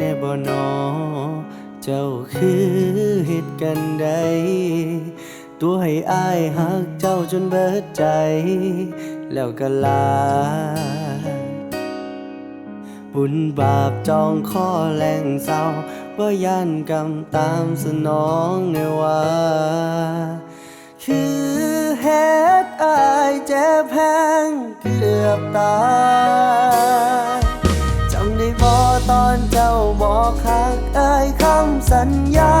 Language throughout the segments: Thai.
นอ เจ้าคือเหตุกันใด ตัวให้อายหักเจ้าจนเบิดใจ แล้วก็ลา บุญบาปจองข้อแหลงเศร้าบ่ยันกรรมตามสนองในว่าคือเหตุอายเจ็บแพงเกือบตาย สัญญา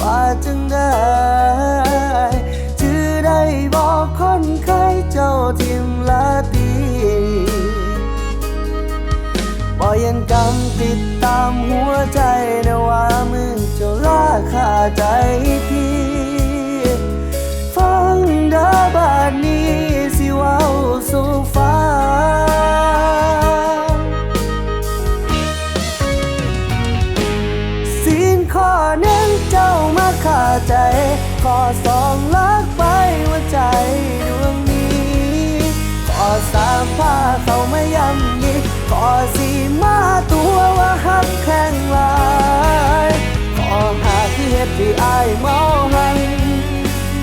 ว่าจึงได้จือได้บอกคนเคยเจ้าทิมลาตีปล่อยยันกำติดตามหัวใจนะว่ามือเจ้าลาขาใจพี่ ใจ ขอสองลักไปว่าใจดวงนี้ ขอสามพาเขาไม่ย้ำยีขอสี่มาตัวว่าหักแข่งลายขอห้าที่เหตุที่อายเมาหัน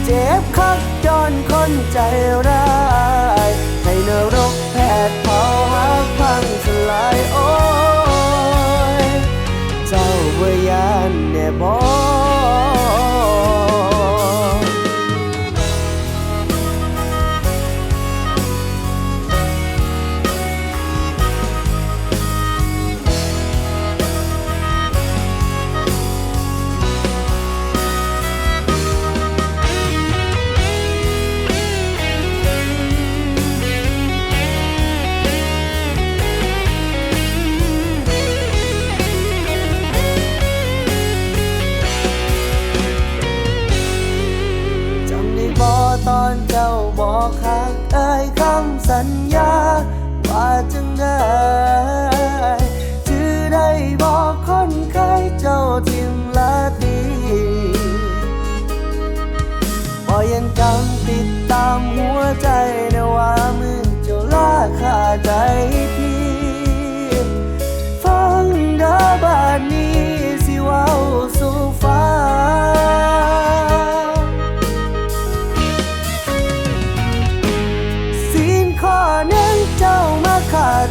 เจ็บคักจนคนใจร้ายให้นรกแผด บอกหากเอ่ยคำสัญญา ว่าจะงได้จือได้บอกคนเคยเจ้าทิมละดีบ่อยันกำติดตามหัวใจนะว่ามือเจ้าลาขาใจ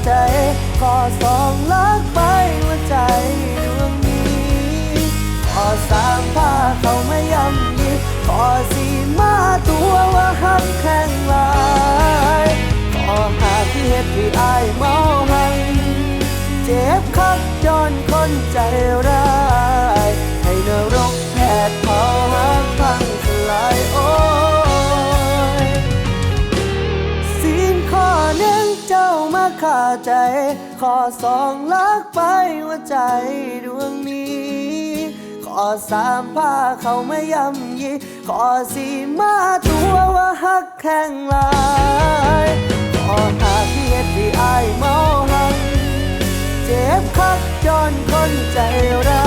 ใจขอสองลักไปว่าใจดวงนี้ขอสามพาเขาไม่ย้ำยีขอสี่มาตัวว่าหักแข่งลายขอหาที่เหตุที่อายเมาหันเจ็บคักจนคนใจร้าย จ้ามาขาใจข้อสองลักไปว่าใจดวงนี้ข้อสามพาเขาไม่ยำยีข้อสี่มาตัวว่าหักแข่งลายข้อหาพี่เหตุที่อายเมาหันเจ็บคักจนคนใจร้